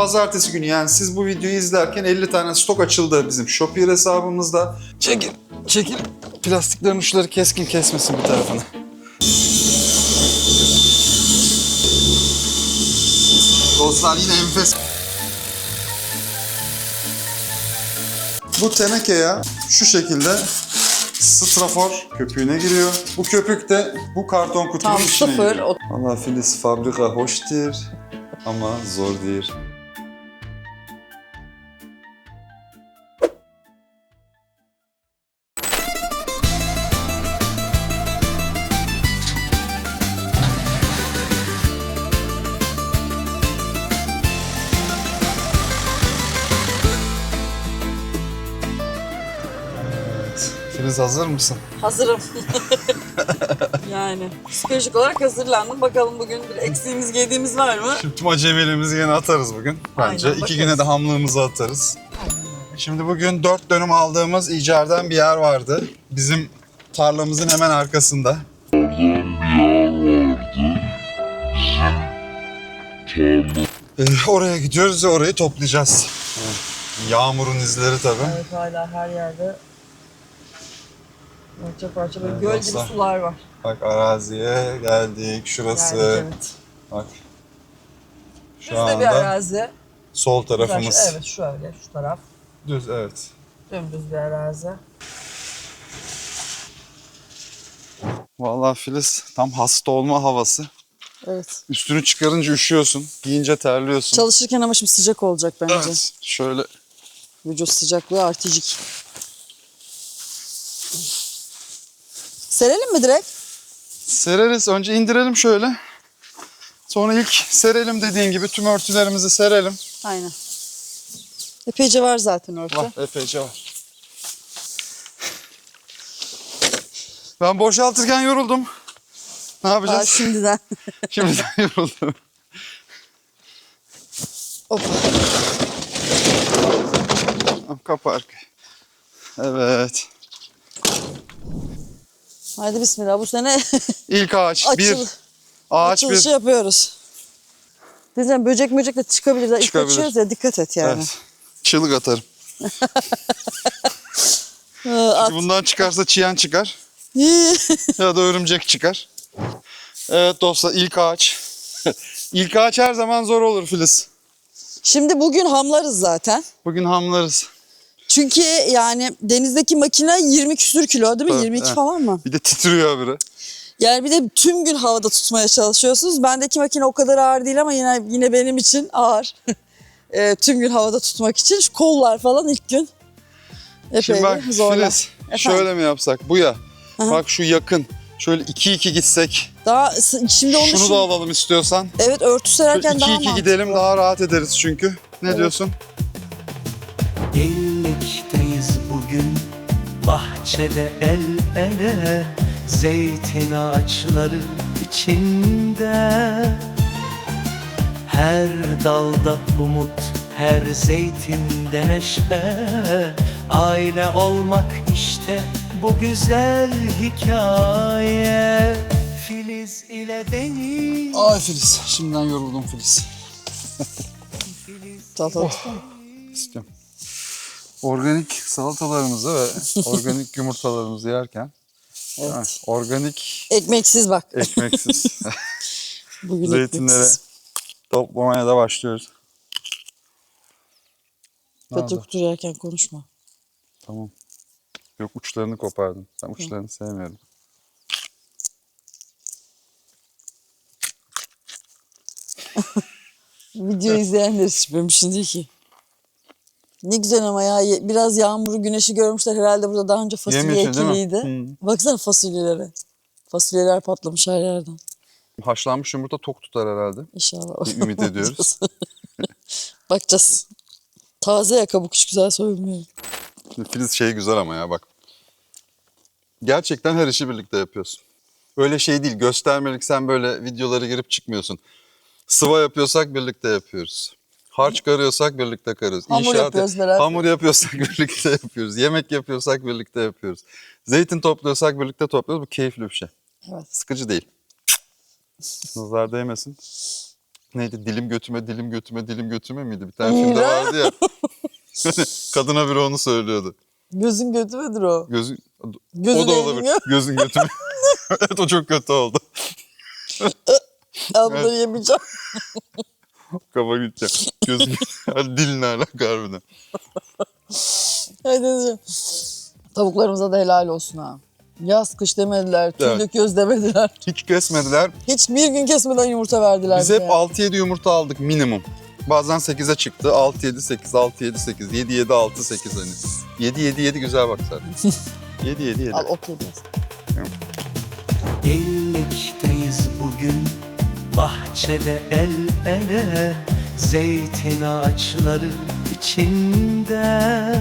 Pazartesi günü yani siz bu videoyu izlerken 50 tane stok açıldı bizim Shopee hesabımızda. Çekil, çekil. Plastiklerin uçları keskin kesmesin bir tarafını. Dostlar yine enfes. Bu teneke ya şu şekilde strafor köpüğüne giriyor. Bu köpük de bu karton kutunun Tam içine sıfır. giriyor. Valla Filiz fabrika hoştur ama zor Filiz hazır mısın? Hazırım. yani psikolojik olarak hazırlandım. Bakalım bugün bir eksiğimiz, gediğimiz var mı? Şimdi tüm acemiliğimizi yine atarız bugün. Bence Aynen, iki güne de hamlığımızı atarız. Şimdi bugün dört dönüm aldığımız icardan bir yer vardı. Bizim tarlamızın hemen arkasında. Ee, oraya gidiyoruz ve orayı toplayacağız. Yağmurun izleri tabii. Evet hala her yerde parça parça böyle Evet, göl gibi sular var. Bak araziye geldik. Şurası. Yani, evet. Bak. Şu Düz de bir anda arazi. sol Güzel, tarafımız. şu- Evet şöyle şu taraf. Düz evet. Dümdüz bir arazi. Vallahi Filiz tam hasta olma havası. Evet. Üstünü çıkarınca üşüyorsun. Giyince terliyorsun. Çalışırken ama şimdi sıcak olacak bence. Evet. Şöyle Vücut sıcaklığı artacak. Serelim mi direkt? sereriz. Önce indirelim şöyle. Sonra ilk serelim dediğin gibi tüm örtülerimizi serelim. Aynen. Epeyce var zaten örtü. Var epeyce var. Ben boşaltırken yoruldum. Ne Aa, yapacağız? şimdiden. Şimdiden yoruldum. Hoppa. Tamam, Kapı arkayı. Evet. Haydi bismillah bu sene İlk ağaç. açıl, bir. Ağaç açılışı bir. yapıyoruz. Diyeceğim böcek möcek de çıkabilir. İlk açıyoruz ya dikkat et yani. Evet. Çığlık atarım. Ee, at. Bundan çıkarsa çiyan çıkar. ya da örümcek çıkar. Evet dostlar ilk ağaç. ilk ağaç her zaman zor olur Filiz. Şimdi bugün hamlarız zaten. Bugün hamlarız. Çünkü yani denizdeki makine 20 küsür kilo değil mi? Tabii, 22 evet. falan mı? Bir de titriyor biri. Yani bir de tüm gün havada tutmaya çalışıyorsunuz. Bendeki makine o kadar ağır değil ama yine yine benim için ağır. Ee, tüm gün havada tutmak için şu kollar falan ilk gün epey Şimdi bak zorlar. Filiz şöyle mi yapsak? Bu ya. Aha. Bak şu yakın. Şöyle 2-2 gitsek. Daha şimdi onu Şunu şimdi- da alalım istiyorsan. evet örtü sererken daha 2-2 mantıklı. gidelim daha rahat ederiz çünkü. Ne Evet. diyorsun? Birlikteyiz bugün bahçede el ele Zeytin ağaçları içinde Her dalda umut, her zeytinde neşe Aile olmak işte bu güzel hikaye Filiz ile deniz Ay Filiz. Şimdiden yoruldum Filiz. Salatalık Oh. İstiyorum. Organik salatalarımızı ve organik yumurtalarımızı yerken Evet. ha, organik Ekmeksiz bak. ekmeksiz Bugün zeytinleri ekmeksiz. toplamaya da başlıyoruz. Nerede? kutur yerken konuşma. Tamam. Yok uçlarını kopardım. Ben uçlarını sevmiyorum. Video izleyenler hiç değil ki. Ne güzel ama ya. Biraz yağmuru, güneşi görmüşler. Herhalde burada daha önce fasulye Yemyeşil değil mi? ekiliydi. Baksana fasulyelere. Fasulyeler patlamış her yerden. Haşlanmış yumurta tok tutar herhalde. İnşallah. Ümit ediyoruz. Bakacağız. Taze ya kabuk hiç güzel soyulmuyor. Şimdi Filiz şey güzel ama ya bak. Gerçekten her işi birlikte yapıyorsun. Öyle şey değil göstermelik sen böyle videoları girip çıkmıyorsun. Sıva yapıyorsak birlikte yapıyoruz. Harç karıyorsak birlikte karıyoruz. Hamur yapıyoruz beraber. Hamur yapıyorsak birlikte yapıyoruz. Yemek yapıyorsak birlikte yapıyoruz. Zeytin topluyorsak birlikte topluyoruz. Bu keyifli bir şey. Evet. Sıkıcı değil. Nazar değmesin. neydi dilim götüme dilim götüme dilim götüme miydi? Bir tane filmde vardı ya. Kadına biri onu söylüyordu. Gözün kötü müdür o? Gözün, Gözün o da olabilir. eğilmiyor. Gözün götüme. evet o çok kötü oldu. Abla yemeyeceğim. Kafa gidecek. Gözün Hadi dilinle alaka harbiden. Hadi. Tavuklarımıza da helal olsun ha. Yaz kış demediler, tüy Evet. döküyoruz demediler. Hiç kesmediler. Hiç bir gün kesmeden yumurta verdiler. Biz hep bize. 6-7 yumurta aldık minimum. Bazen 8'e çıktı. 6-7-8, 6-7-8, 7-7-6-8 hani. 7-7-7 güzel bak zaten. 7-7-7. Al okey biraz. Birlikteyiz bugün bahçede el ele Zeytin ağaçları içinde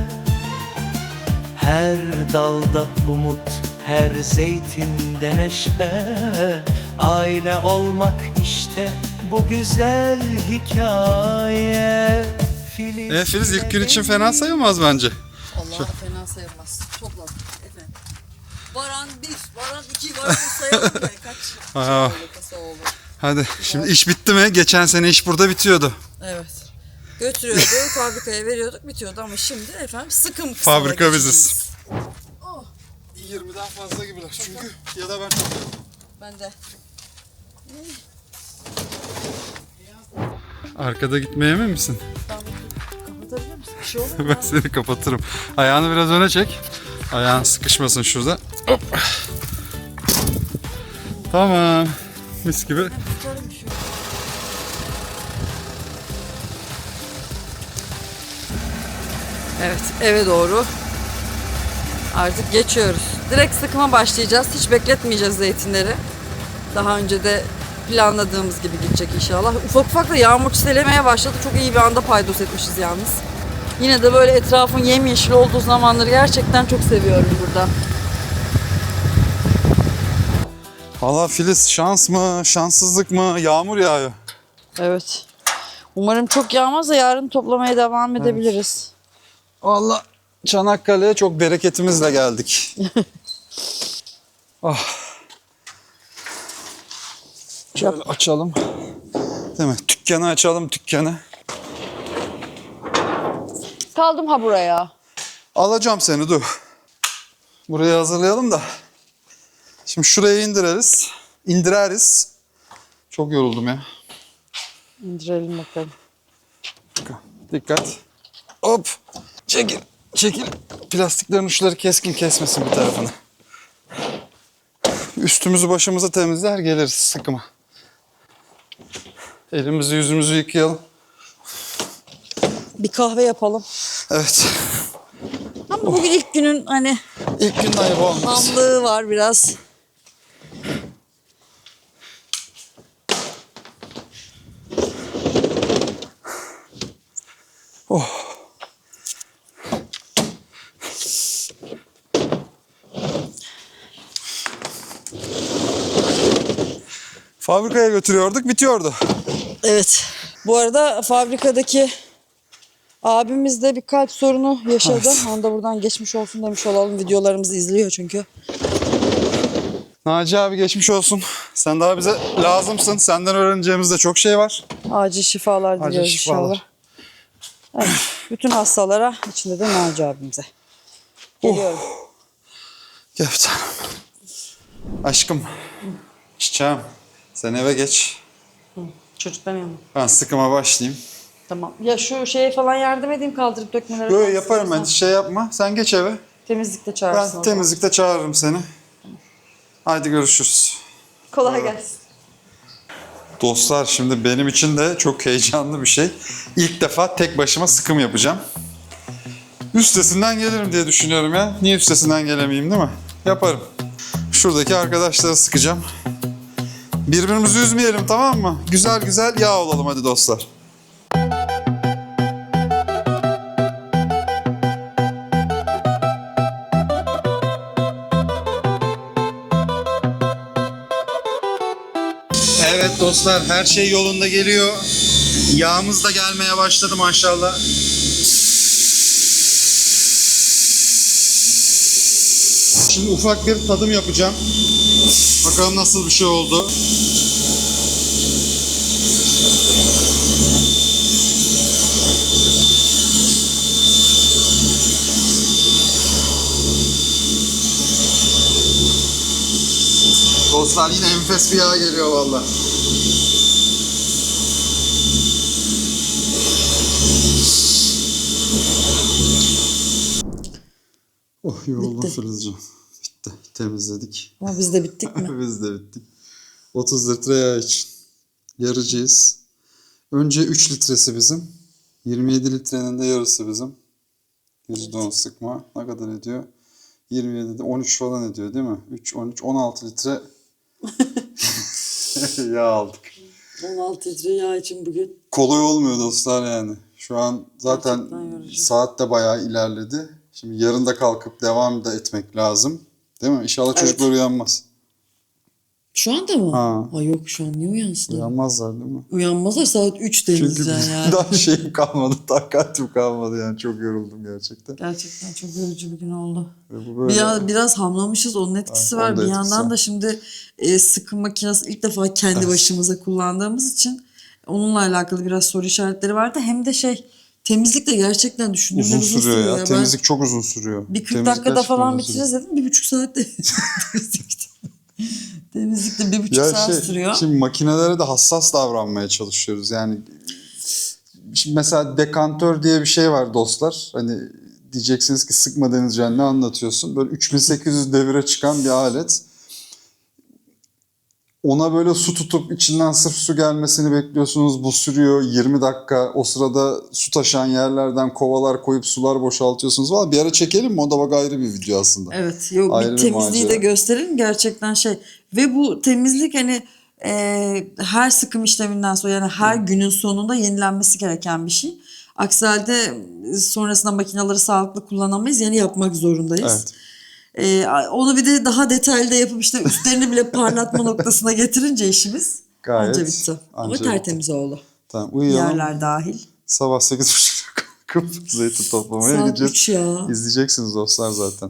Her dalda umut, her zeytinde neşe Aile olmak işte bu güzel hikaye Filiz, E Filiz ilk gün için fena sayılmaz bence. Allah fena sayılmaz. Toplam. Efendim. Varan bir, varan iki, varan sayalım be. Kaç Aa. oldu. Hadi şimdi iş bitti mi? Geçen sene iş burada bitiyordu. Evet. Götürüyordu, fabrikaya veriyorduk, bitiyordu ama şimdi efendim sıkım kısmına Fabrika geçeceğiz. biziz. 20'den fazla gibiler çünkü ya da ben çok Ben de. Arkada gitmeye emin misin? Kapatabilir misin? Bir şey olur mu? ben seni kapatırım. Ayağını biraz öne çek. Ayağın sıkışmasın şurada. Hop. Tamam. Mis gibi. Tutarım şu. Evet, eve doğru. Artık geçiyoruz. Direkt sıkıma başlayacağız. Hiç bekletmeyeceğiz zeytinleri. Daha önce de planladığımız gibi gidecek inşallah. Ufak ufak da yağmur çiselemeye başladı. Çok iyi bir anda paydos etmişiz yalnız. Yine de böyle etrafın yemyeşil olduğu zamanları gerçekten çok seviyorum burada. Valla Filiz şans mı, şanssızlık mı? Yağmur yağıyor. Evet. Umarım çok yağmaz da yarın toplamaya devam edebiliriz. Valla Çanakkale'ye çok bereketimizle geldik. ah. Şöyle açalım. Değil mi? Dükkanı açalım dükkanı. Kaldım ha buraya. Alacağım seni dur. Burayı hazırlayalım da. Şimdi şuraya indireriz. İndireriz. Çok yoruldum ya. İndirelim bakalım. Dikkat. Hop. Çekil. Çekil. Plastiklerin uçları keskin kesmesin bir tarafını. Üstümüzü başımızı temizler geliriz sıkıma. Elimizi yüzümüzü yıkayalım. Bir kahve yapalım. Evet. Ama bugün ilk günün hani İlk gün ayıp olmaz. hamlığı var biraz. Fabrikaya götürüyorduk bitiyordu. Evet. Bu arada fabrikadaki abimiz de bir kalp sorunu yaşadı. Evet. Onu da buradan geçmiş olsun demiş olalım. Videolarımızı izliyor çünkü. Naci abi geçmiş olsun. Sen daha bize lazımsın. Senden öğreneceğimiz de çok şey var. Acil şifalar Acil diliyoruz şifalar. inşallah. Evet, bütün hastalara içinde de Naci abimize. Geliyorum. Gel bir tanem. Aşkım. Çiçeğim. Sen eve geç. Çocukların yanına. Ben sıkıma başlayayım. Tamam. Ya şu şeye falan yardım edeyim kaldırıp dökmelere. Böyle yaparım ben. Şey yapma. Sen geç eve. Temizlikte çağırsın. o Ben zaman. temizlikte çağırırım seni. Haydi görüşürüz. Kolay gelsin. Dostlar şimdi benim için de çok heyecanlı bir şey. İlk defa tek başıma sıkım yapacağım. Üstesinden gelirim diye düşünüyorum ya. Niye üstesinden gelemeyeyim değil mi? Yaparım. Şuradaki arkadaşları sıkacağım. Birbirimizi üzmeyelim tamam mı? Güzel güzel yağ olalım hadi dostlar. Evet dostlar her şey yolunda geliyor. Yağımız da gelmeye başladı maşallah. Şimdi ufak bir tadım yapacağım. Bakalım nasıl bir şey oldu. Dostlar yine enfes bir yağ geliyor valla. Oh yoruldum Sırızcığım. Temizledik. Ama biz de bittik mi? Biz de bittik. 30 litre yağ için. Yarıcıyız. Önce 3 litresi bizim. 27 litrenin de yarısı bizim. %10 sıkma. Ne kadar ediyor? 27'de 13 falan ediyor değil mi? 3, 13, 16 litre yağ aldık. 16 litre yağ için bugün. Kolay olmuyor dostlar yani. Şu an zaten saat de bayağı ilerledi. Şimdi yarın da kalkıp devam da etmek lazım. Değil mi? İnşallah çocuklar uyanmaz. Şu anda mı? Ha. Ay yok şu an niye uyansınlar? Uyanmazlar değil mi? Uyanmazlar saat 3 Çünkü denizden yani. daha şeyim kalmadı, takatim kalmadı yani çok yoruldum gerçekten. Gerçekten çok yorucu bir gün oldu. Ve bu böyle Biraz, biraz hamlamışız onun etkisi Ha, var. onun Bir etkisi yandan da şimdi e, sıkım makinesi ilk defa kendi başımıza kullandığımız için onunla alakalı biraz soru işaretleri vardı. Hem de şey temizlik de gerçekten düşündüğümden uzun sürüyor ya. Ben Temizlik çok uzun sürüyor. bir 40 Temizlik dakikada gerçekten falan uzun sürüyor. bitiririz dedim. Bir buçuk saatte temizlik. Temizlikte bir buçuk Ya saat şey, sürüyor. Şimdi makinelere de hassas davranmaya çalışıyoruz. Yani şimdi mesela dekantör diye bir şey var dostlar. Hani diyeceksiniz ki sıkma denizcan ne anlatıyorsun? Böyle 3800 devire çıkan bir alet. Ona böyle su tutup içinden sırf su gelmesini bekliyorsunuz. Bu sürüyor 20 dakika. O sırada su taşan yerlerden kovalar koyup sular boşaltıyorsunuz. Valla bir ara çekelim mi? O da bak ayrı bir video aslında. Evet, yok Ayrı bir temizliği macera. de gösterelim gerçekten şey. Ve bu temizlik hani e, her sıkım işleminden sonra yani her günün sonunda yenilenmesi gereken bir şey. Aksi halde sonrasında makineleri sağlıklı kullanamayız. Yani yapmak zorundayız. Evet. E, onu bir de daha detaylı da yapıp işte üstlerini bile parlatma noktasına getirince işimiz Gayet anca bitti. Ama anca bitti. tertemiz oldu. Tamam uyuyalım. Yerler dahil. Sabah 8.30'da kalkıp zeytin toplamaya Saat gideceğiz. 3 ya. İzleyeceksiniz dostlar zaten.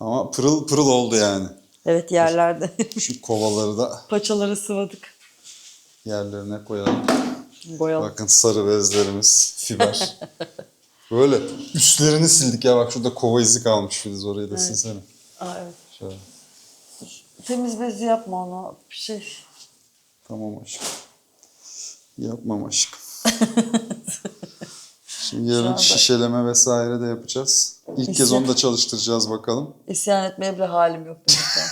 Ama pırıl pırıl oldu yani. Evet yerlerde. Şu kovaları da Paçaları sıvadık. yerlerine koyalım. Boyalı. Bakın sarı bezlerimiz, fiber. Böyle üstlerini sildik ya bak şurada kova izi kalmış Filiz orayı da silsene. Aa, evet. Şöyle. Temiz bezi yapma ona. Bir şey. Tamam aşkım. Yapmam aşkım. Şimdi yarın şişeleme vesaire de yapacağız. İlk kez onu da çalıştıracağız bakalım. İsyan etmeye bile halim yok.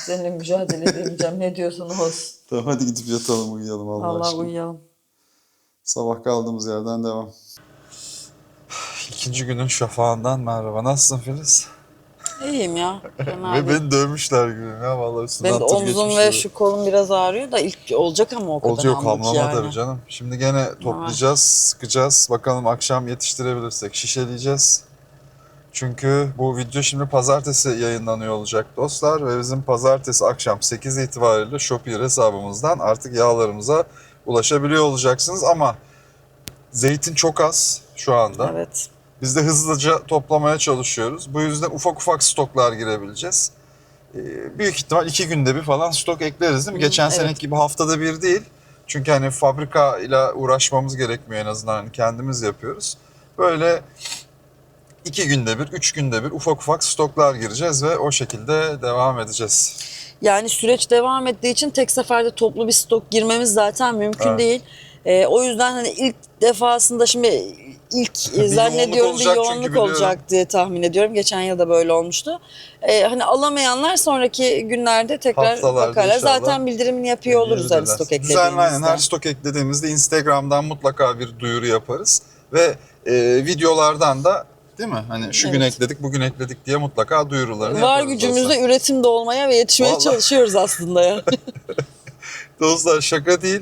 Seninle mücadele edemeyeceğim. Ne diyorsan olsun. Tamam hadi gidip yatalım uyuyalım Allah, Allah aşkına. uyuyalım. Sabah kaldığımız yerden devam. İkinci günün şafağından merhaba. Nasılsın Filiz? İyiyim ya. Fena Ve değil. beni dövmüşler gibi ya vallahi üstünden Benim de tır omzum ve şu kolum biraz ağrıyor da ilk olacak ama o kadar Olacak hamlık hamlama yani. tabii canım. Şimdi gene toplayacağız, sıkacağız. Bakalım akşam yetiştirebilirsek şişeleyeceğiz. Çünkü bu video şimdi pazartesi yayınlanıyor olacak dostlar ve bizim pazartesi akşam 8 itibariyle Shopier hesabımızdan artık yağlarımıza ulaşabiliyor olacaksınız ama zeytin çok az şu anda. Evet. Biz de hızlıca toplamaya çalışıyoruz. Bu yüzden ufak ufak stoklar girebileceğiz. Ee, büyük ihtimal iki günde bir falan stok ekleriz değil mi? Geçen evet. seneki gibi haftada bir değil. Çünkü hani fabrika ile uğraşmamız gerekmiyor en azından hani kendimiz yapıyoruz. Böyle iki günde bir, üç günde bir ufak ufak stoklar gireceğiz ve o şekilde devam edeceğiz. Yani süreç devam ettiği için tek seferde toplu bir stok girmemiz zaten mümkün Evet. değil. Ee, o yüzden hani ilk defasında şimdi ilk Bir zannediyorum yoğunluk bir yoğunluk olacak diye tahmin ediyorum. Geçen yıl da böyle olmuştu. Ee, hani alamayanlar sonraki günlerde tekrar Haftalarda bakarlar. inşallah Zaten bildirimini yapıyor oluruz hani Bildirirler. stok Düzenli eklediğimizde. aynen her stok eklediğimizde Instagram'dan mutlaka bir duyuru yaparız. Ve e, videolardan da değil mi? Hani şu gün Evet. ekledik, bugün ekledik diye mutlaka duyurularını Var yaparız dostlar. üretimde olmaya ve yetişmeye Vallahi. çalışıyoruz aslında ya. Dostlar şaka değil.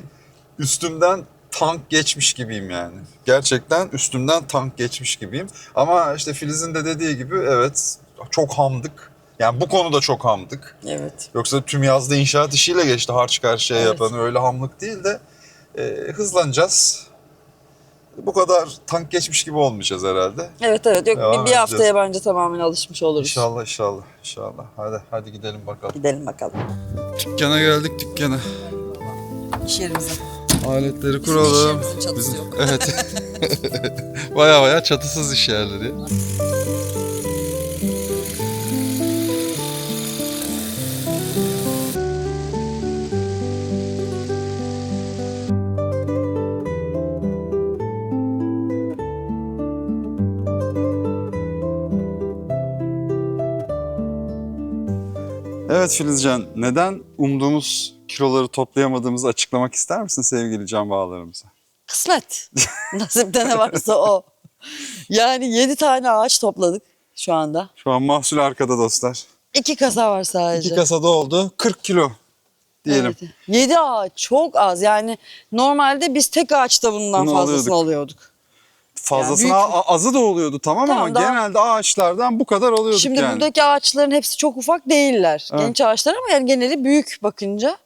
Üstümden tank geçmiş gibiyim yani. Gerçekten üstümden tank geçmiş gibiyim. Ama işte Filiz'in de dediği gibi evet çok hamdık. Yani bu konuda çok hamdık. evet. Yoksa tüm yazda inşaat işiyle geçti harç karşıya Evet. yapan öyle hamlık değil de e, hızlanacağız. Bu kadar tank geçmiş gibi olmayacağız herhalde. Evet evet yok Devam bir, bir haftaya bence tamamen alışmış oluruz. İnşallah inşallah inşallah. Hadi hadi gidelim bakalım. Gidelim bakalım. Dükkana geldik dükkana. İş yerimize. Aletleri kuralım. Bizim çatısı yok. Evet. baya baya çatısız iş yerleri. Evet Filizcan, neden umduğumuz kiloları toplayamadığımızı açıklamak ister misin sevgili can bağlarımıza? Kısmet. Nasipte ne varsa o. Yani 7 tane ağaç topladık şu anda. Şu an mahsul arkada dostlar. İki kasa var sadece. İki kasada oldu 40 kilo diyelim. Evet. 7 ağaç çok az. Yani normalde biz tek ağaçta bundan Bunu fazlasını alıyorduk. alıyorduk. Fazlasına Yani büyük- azı da oluyordu tamam, Tamam, ama daha- genelde ağaçlardan bu kadar alıyorduk Şimdi yani. buradaki ağaçların hepsi çok ufak değiller. Evet. Genç ağaçlar ama yani geneli büyük bakınca.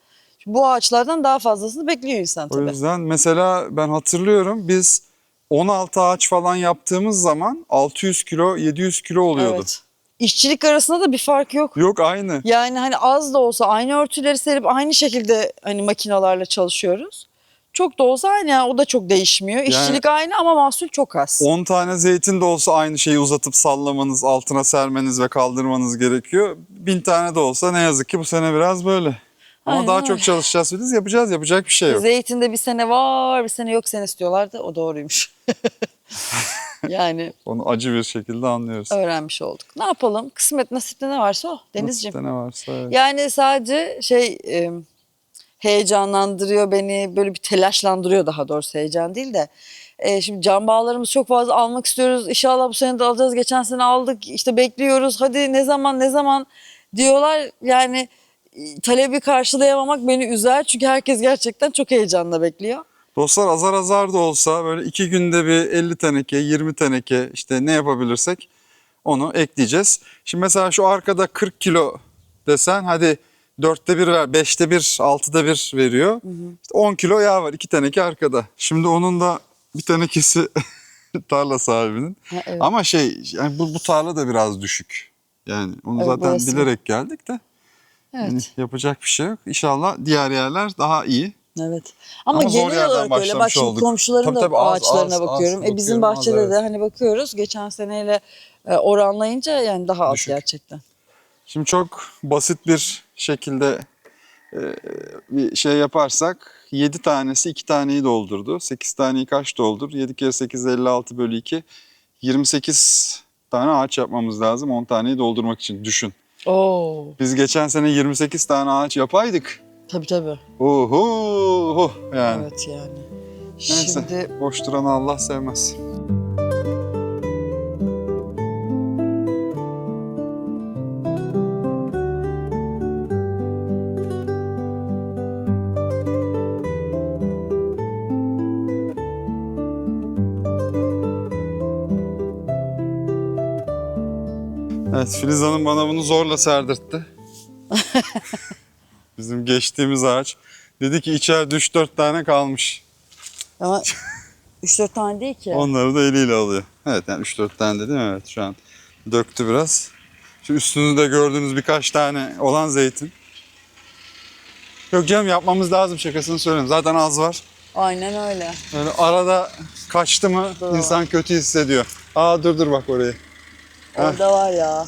Bu ağaçlardan daha fazlasını bekliyor insan O tabii. yüzden mesela ben hatırlıyorum biz 16 ağaç falan yaptığımız zaman 600 kilo 700 kilo oluyordu. Evet. İşçilik arasında da bir fark yok. Yok aynı. Yani hani az da olsa aynı örtüleri serip aynı şekilde hani makinalarla çalışıyoruz. Çok da olsa aynı yani o da çok değişmiyor. İşçilik aynı ama mahsul çok az. 10 tane zeytin de olsa aynı şeyi uzatıp sallamanız, altına sermeniz ve kaldırmanız gerekiyor. 1000 tane de olsa ne yazık ki bu sene biraz böyle. Ama Aynen daha öyle. çok çalışacağız biz yapacağız yapacak bir şey yok. Zeytinde bir sene var bir sene yok sen istiyorlardı o doğruymuş. yani Onu acı bir şekilde anlıyoruz. öğrenmiş olduk. Ne yapalım kısmet nasipte ne varsa o Denizciğim. Nasipte ne varsa evet. Yani sadece şey e, heyecanlandırıyor beni böyle bir telaşlandırıyor daha doğrusu heyecan değil de. E, şimdi can bağlarımız çok fazla almak istiyoruz. İnşallah bu sene de alacağız. Geçen sene aldık işte bekliyoruz. Hadi ne zaman ne zaman diyorlar. Yani talebi karşılayamamak beni üzer. Çünkü herkes gerçekten çok heyecanla bekliyor. Dostlar azar azar da olsa böyle iki günde bir 50 teneke, 20 teneke işte ne yapabilirsek onu ekleyeceğiz. Şimdi mesela şu arkada 40 kilo desen hadi dörtte bir ver, beşte bir, altıda bir veriyor. İşte 10 kilo yağ var iki teneke arkada. Şimdi onun da bir tenekesi tarla sahibinin. Ha, evet. Ama şey yani bu, bu tarla da biraz düşük. Yani onu Evet, zaten burası. bilerek geldik de Evet. yani yapacak bir şey yok. İnşallah diğer yerler daha iyi. Evet. Ama, Ama genel olarak öyle. Bak şimdi olduk. komşuların Tabii da tabii, az, ağaçlarına az, az bakıyorum. e bizim bakıyorum, az, bahçede de evet. hani bakıyoruz. Geçen seneyle e, oranlayınca yani daha az Düşük. gerçekten. Şimdi çok basit bir şekilde e, bir şey yaparsak 7 tanesi 2 taneyi doldurdu. 8 taneyi kaç doldur? 7 kere 8 56 bölü 2. 28 tane ağaç yapmamız lazım 10 taneyi doldurmak için düşün. Oo. Biz geçen sene 28 tane ağaç yapaydık. Tabii tabii. Oho yani. Evet yani. Neyse Şimdi boş duranı Allah sevmez. Evet Filiz Hanım bana bunu zorla serdirtti. Bizim geçtiğimiz ağaç. Dedi ki içeride 3-4 tane kalmış. ama 3-4 tane değil ki. Onları da eliyle alıyor. Evet yani 3-4 tane dedim evet şu an döktü biraz. Şu üstünüzde gördüğünüz birkaç tane olan zeytin. Yok canım yapmamız lazım şakasını söyleyeyim. Zaten az var. Aynen öyle. Böyle arada kaçtı mı Doğru. insan kötü hissediyor. Aa dur dur bak orayı. Heh. Orada var ya.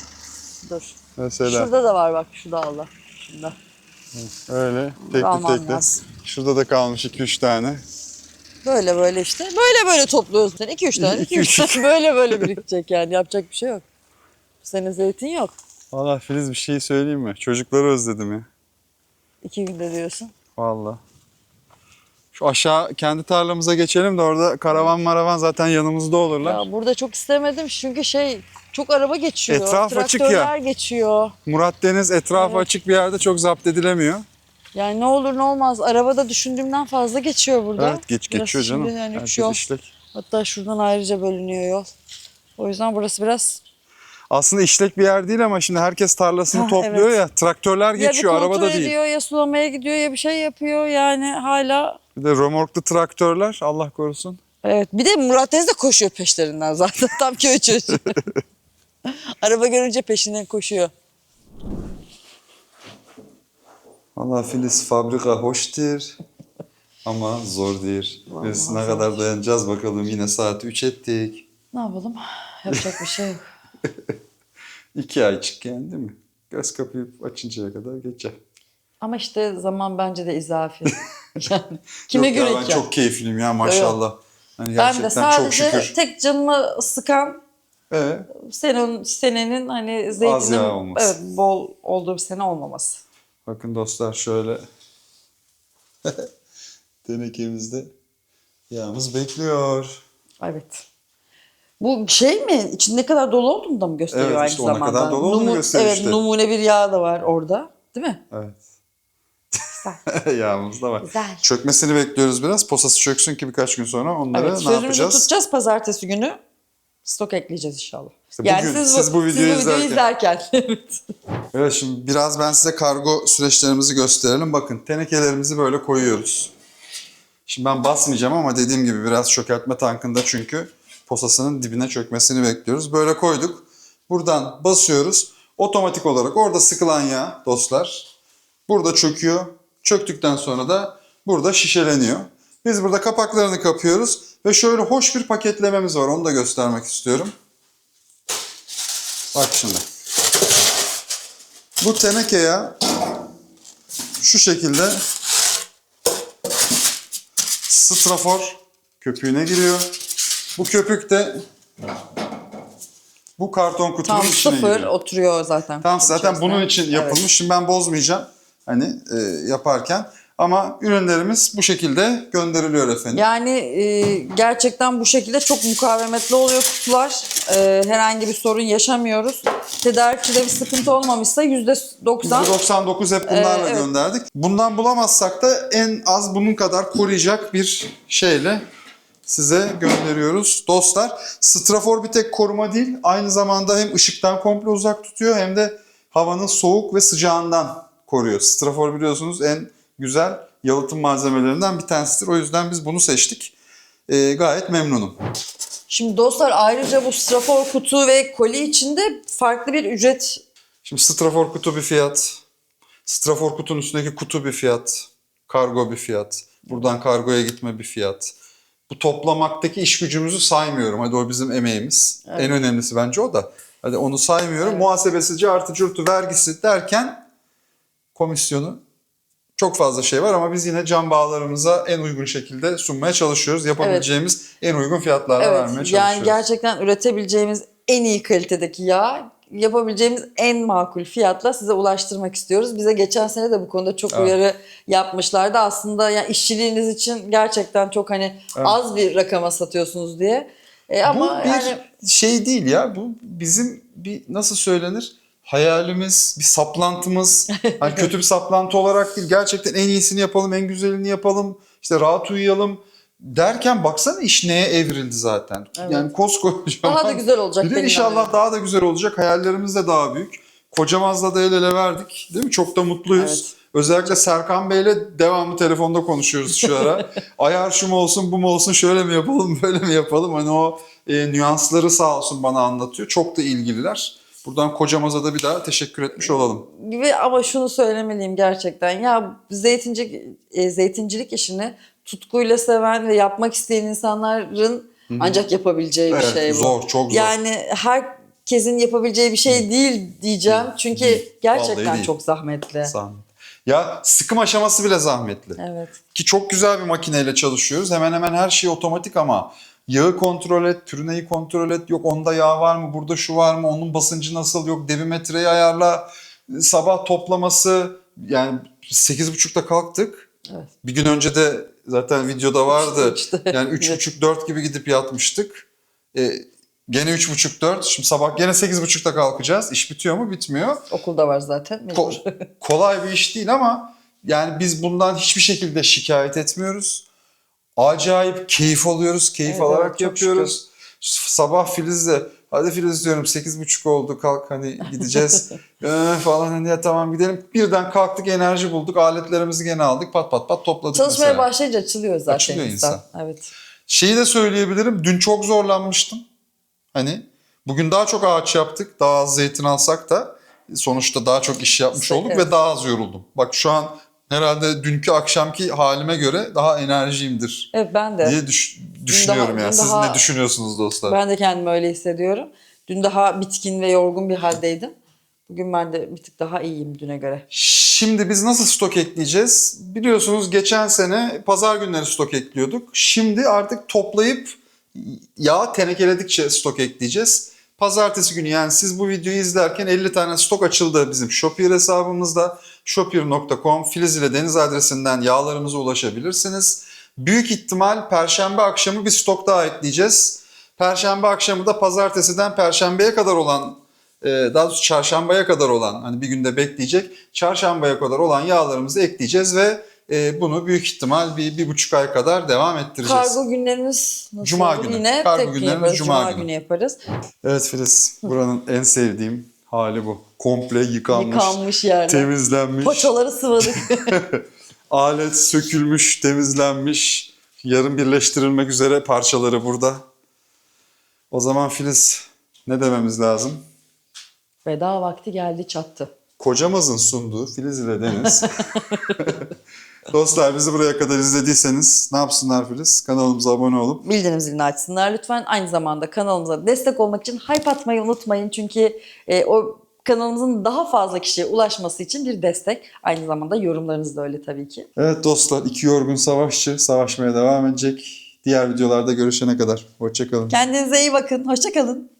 Dur. Mesela Şurada da var bak. Şurada Allah. Şurada. öyle tekli Almam tekli. lazım. Şurada da kalmış 2-3 tane. Böyle böyle işte. Böyle böyle topluyorsun. 2-3 tane. İki, 2-3 üç. tane. böyle böyle birikecek yani. Yapacak bir şey yok. Bu sene zeytin yok. Valla Filiz bir şey söyleyeyim mi? Çocukları özledim ya. İki günde diyorsun. Vallahi. Şu aşağı kendi tarlamıza geçelim de orada karavan maravan zaten yanımızda olurlar. Ya burada çok istemedim çünkü şey çok araba geçiyor. Etraf açık ya. traktörler geçiyor. Murat Deniz etrafı Evet. açık bir yerde çok zapt edilemiyor. Yani ne olur ne olmaz arabada düşündüğümden fazla geçiyor burada. Evet geç Burası geçiyor canım. Yani Herkes yol. işlek. Hatta şuradan ayrıca bölünüyor yol. O yüzden burası biraz Aslında işlek bir yer değil ama şimdi herkes tarlasını Ha, topluyor evet. ya. Traktörler ya bir geçiyor kontrol arabada değil. ediyor ya sulamaya gidiyor ya bir şey yapıyor yani hala. Bir de römorklu traktörler Allah korusun. Evet bir de Murat Deniz de koşuyor peşlerinden zaten tam köy çocuğu. Araba görünce peşinden koşuyor. Valla Filiz fabrika hoştur ama zor değil. Biz ne kadar dayanacağız bakalım yine saati 3 ettik. Ne yapalım? Yapacak bir şey yok. 2 ay çık yani değil mi? Göz kapayıp açıncaya kadar geçer. Ama işte zaman bence de izafi. Yani kime Yok ya, göre ben ki? çok keyifliyim ya maşallah. Hani Ben de sadece tek canımı sıkan Ee, Senin senenin hani zeytinin evet bol olduğu bir sene olmaması. bakın dostlar şöyle tenekemizde yağımız bekliyor. Evet. Bu şey mi? İçinde ne kadar dolu olduğunu da mı gösteriyor Evet, aynı işte zamanda? kadar dolu olduğunu gösteriyor Evet, işte. numune bir yağ da var orada. Değil mi? Evet. Yağımız da var. Güzel. Çökmesini bekliyoruz biraz. Posası çöksün ki birkaç gün sonra onları Evet, ne yapacağız? tutacağız pazartesi günü. Stok ekleyeceğiz inşallah. İşte bugün, siz bu videoyu izlerken. evet. Evet şimdi biraz ben size kargo süreçlerimizi gösterelim. Bakın tenekelerimizi böyle koyuyoruz. Şimdi ben basmayacağım ama dediğim gibi biraz çökertme tankında çünkü posasının dibine çökmesini bekliyoruz. Böyle koyduk. Buradan basıyoruz. Otomatik olarak orada sıkılan yağ dostlar burada çöküyor. Çöktükten sonra da burada şişeleniyor. Biz burada kapaklarını kapıyoruz ve şöyle hoş bir paketlememiz var. Onu da göstermek istiyorum. Bak şimdi. Bu teneke yağı şu şekilde strafor köpüğüne giriyor. Bu köpük de bu karton kutunun Tam içine sıfır giriyor. oturuyor zaten. Tam zaten bunun için yapılmış. Evet. Şimdi ben bozmayacağım hani e, yaparken. Ama ürünlerimiz bu şekilde gönderiliyor efendim. Yani e, gerçekten bu şekilde çok mukavemetli oluyor kutular. E, herhangi bir sorun yaşamıyoruz. Tedarikçide bir sıkıntı olmamışsa %90 %99 hep bunlarla Ee, evet. gönderdik. Bundan bulamazsak da en az bunun kadar koruyacak bir şeyle size gönderiyoruz. Dostlar strafor bir tek koruma değil aynı zamanda hem ışıktan komple uzak tutuyor hem de havanın soğuk ve sıcağından koruyor. Strafor biliyorsunuz en güzel yalıtım malzemelerinden bir tanesidir. O yüzden biz bunu seçtik. Ee, gayet memnunum. Şimdi dostlar ayrıca bu strafor kutu ve koli içinde farklı bir ücret Şimdi strafor kutu bir fiyat. Strafor kutunun üstündeki kutu bir fiyat. Kargo bir fiyat. Buradan kargoya gitme bir fiyat. Bu toplamaktaki iş gücümüzü saymıyorum. Hadi o bizim emeğimiz. En önemlisi bence o da. Hadi onu saymıyorum. Muhasebesici artı curtu vergisi derken komisyonu çok fazla şey var ama biz yine can bağlarımıza en uygun şekilde sunmaya çalışıyoruz. Yapabileceğimiz en uygun fiyatlarla vermeye Evet çalışıyoruz. yani gerçekten üretebileceğimiz en iyi kalitedeki yağ yapabileceğimiz en makul fiyatla size ulaştırmak istiyoruz. Bize geçen sene de bu konuda çok Evet. uyarı yapmışlardı. Aslında yani işçiliğiniz için gerçekten çok hani az bir rakama satıyorsunuz diye. E, ama bu bir yani şey değil ya. Bu bizim bir nasıl söylenir? Hayalimiz, bir saplantımız. Hani kötü bir saplantı olarak değil. Gerçekten en iyisini yapalım, en güzelini yapalım. İşte rahat uyuyalım derken baksana iş neye evrildi zaten. Evet. Yani koskocaman. daha da güzel olacak. Bir de inşallah inanıyorum. daha da güzel olacak. Hayallerimiz de daha büyük. Kocamazla da el ele verdik. Değil mi? Çok da mutluyuz. Evet. Özellikle Serkan Bey'le devamlı telefonda konuşuyoruz şu ara. Ayar şu mu olsun bu mu olsun şöyle mi yapalım böyle mi yapalım. Hani o e, nüansları sağ olsun bana anlatıyor. Çok da ilgililer. Buradan kocamıza da bir daha teşekkür etmiş olalım. Ve ama şunu söylemeliyim gerçekten. Ya zeytincilik, e, zeytincilik işini tutkuyla seven ve yapmak isteyen insanların ancak yapabileceği bir Evet, şey bu. zor, çok zor. Yani herkesin yapabileceği bir şey değil diyeceğim. Çünkü Vallahi gerçekten değil. çok zahmetli. Zahmet. Ya sıkım aşaması bile zahmetli. Evet. Ki çok güzel bir makineyle çalışıyoruz. Hemen hemen her şey otomatik ama yağı kontrol et, türüneyi kontrol et. Yok onda yağ var mı, burada şu var mı, onun basıncı nasıl, yok debimetreyi ayarla. Sabah toplaması yani 8.30'da kalktık. Evet. Bir gün önce de zaten videoda vardı. İşte. Yani 3.30-4 gibi gidip yatmıştık. E, gene 3.30-4. Şimdi sabah gene 8.30'da kalkacağız. İş bitiyor mu? Bitmiyor. Okulda var zaten. Ko- kolay bir iş değil ama yani biz bundan hiçbir şekilde şikayet etmiyoruz. Acayip keyif alıyoruz, keyif Evet, alarak evet, yapıyoruz. Sabah Filiz'le hadi Filiz diyorum 8.30 oldu kalk hani gideceğiz Ee, falan hani ya tamam gidelim. Birden kalktık enerji bulduk aletlerimizi gene aldık pat pat pat topladık Çalışmaya mesela. başlayınca açılıyor zaten Açılıyor insan. insan. Evet. Şeyi de söyleyebilirim. Dün çok zorlanmıştım. Hani bugün daha çok ağaç yaptık. Daha az zeytin alsak da sonuçta daha çok iş yapmış olduk evet. ve daha az yoruldum. Bak şu an herhalde dünkü akşamki halime göre daha enerjiyimdir Evet ben de. diye düş- düşünüyorum daha- yani. Siz daha- ne düşünüyorsunuz dostlar? Ben de kendimi öyle hissediyorum. Dün daha bitkin ve yorgun bir haldeydim. Bugün ben de bir tık daha iyiyim düne göre. Şimdi biz nasıl stok ekleyeceğiz? Biliyorsunuz geçen sene pazar günleri stok ekliyorduk. Şimdi artık toplayıp yağ tenekeledikçe stok ekleyeceğiz. Pazartesi günü yani siz bu videoyu izlerken 50 tane stok açıldı bizim Shopee hesabımızda. Shopee.com Filiz ile Deniz adresinden yağlarımıza ulaşabilirsiniz. Büyük ihtimal Perşembe akşamı bir stok daha ekleyeceğiz. Perşembe akşamı da pazartesiden Perşembeye kadar olan e, daha doğrusu çarşambaya kadar olan hani bir günde bekleyecek çarşambaya kadar olan yağlarımızı ekleyeceğiz ve e, bunu büyük ihtimal bir, bir buçuk ay kadar devam ettireceğiz. Kargo günlerimiz nasıl Cuma günü. Yine Kargo günlerimiz yaparız. Cuma Cuma, günü. günü yaparız. Evet Filiz buranın en sevdiğim hali bu. Komple yıkanmış, Yıkanmış yerler. temizlenmiş, Paçaları sıvadık. alet sökülmüş, temizlenmiş, yarın birleştirilmek üzere parçaları burada. O zaman Filiz ne dememiz lazım? Veda vakti geldi çattı. kocamızın sunduğu Filiz ile Deniz. Dostlar bizi buraya kadar izlediyseniz ne yapsınlar Filiz? Kanalımıza abone olup Bildirim zilini açsınlar lütfen. Aynı zamanda kanalımıza destek olmak için hype atmayı unutmayın. Çünkü e, o kanalımızın daha fazla kişiye ulaşması için bir destek. Aynı zamanda yorumlarınız da öyle tabii ki. Evet dostlar iki yorgun savaşçı savaşmaya devam edecek. Diğer videolarda görüşene kadar. Hoşçakalın. Kendinize iyi bakın. Hoşçakalın.